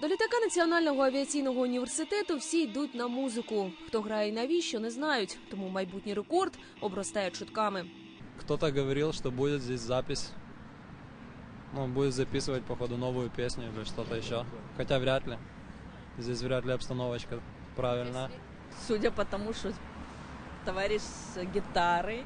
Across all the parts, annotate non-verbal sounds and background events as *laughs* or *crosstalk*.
До літака Національного авіаційного університету всі йдуть на музику. Хто грає і навіщо, не знають, тому майбутній рекорд обростає чутками. Кто-то говорил, что будет здесь запись. Ну, будет записывать, походу, новую песню или что-то еще. Хотя вряд ли. Здесь вряд ли обстановочка правильная. Судя по тому, что товарищ с гитарой,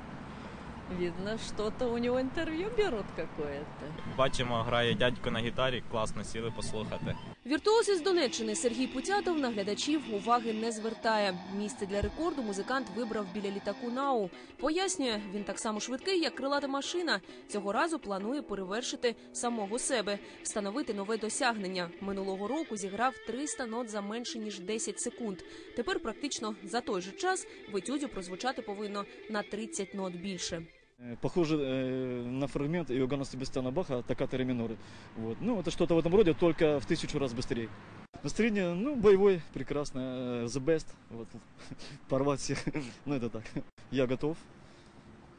видно, что-то у него интервью берут какое-то. Бачимо, грає дядько на гітарі, класно сіли послухати. Віртуоз із Донеччини Сергій Путятов на глядачів уваги не звертає. Місце для рекорду музикант вибрав біля літаку НАУ. Пояснює, він так само швидкий, як крилата машина. Цього разу планує перевершити самого себе, встановити нове досягнення. Минулого року зіграв 300 нот за менше ніж 10 секунд. Тепер практично за той же час в прозвучати повинно на 30 нот більше. Э, Похоже э, на фрагмент Иоганна Себастьяна Баха «Токката ре миноры». Вот. Ну, это что-то в этом роде, только в тысячу раз быстрее. Настроение, ну, боевой, прекрасное, э, the best. Вот. *laughs* Порвать всех. *laughs* ну, это так. Я готов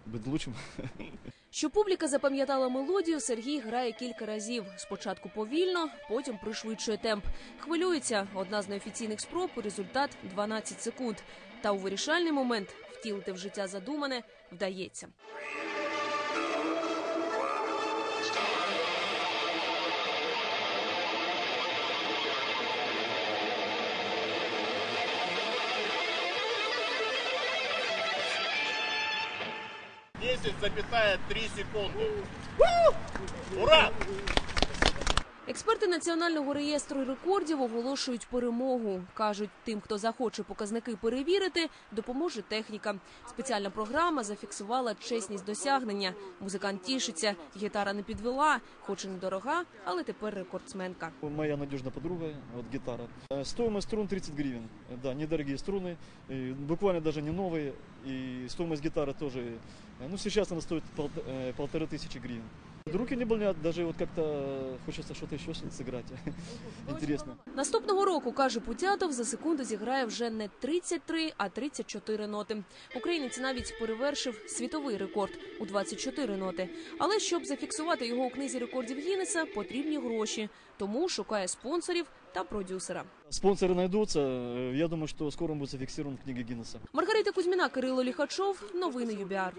быть лучшим. *laughs* Щоб публіка запам'ятала мелодію, Сергій грає кілька разів. Спочатку повільно, потім пришвидшує темп. Хвилюється. Одна з неофіційних спроб. Результат 12 секунд. Та у вирішальний момент втілити в життя задумане в Даете. Десять запятая три секунды. Ура! Експерти національного реєстру рекордів оголошують перемогу. кажуть, тим, хто захоче показники перевірити, допоможе техніка. Спеціальна програма зафіксувала чесність досягнення. Музикант тішиться, гітара не підвела, хоч і недорога, але тепер рекордсменка. Моя надежная подруга, вот гитара. Э, Стоимость струн 30 гривен. Э, Да, недорогие струны, и буквально даже не новые. И стоимость гитары тоже, э, ну, сейчас она стоит пол- э, полторы тысячи гривен. Руки не болят, даже вот как-то хочется что-то еще сыграть. *laughs* Интересно. Наступного року, каже Путятов, за секунду зіграє вже не 33, а 34 ноти. Українець навіть перевершив світовий рекорд у 24 ноти. Але щоб зафіксувати його у книзі рекордів Гіннеса, потрібні гроші. Тому шукає спонсорів та продюсера. Спонсоры найдутся. Э, Я думаю, что скоро он будет зафиксирован в книге Гиннесса. Маргарита Кузьміна, Кирило Ліхачов. Новини ЮБІАР.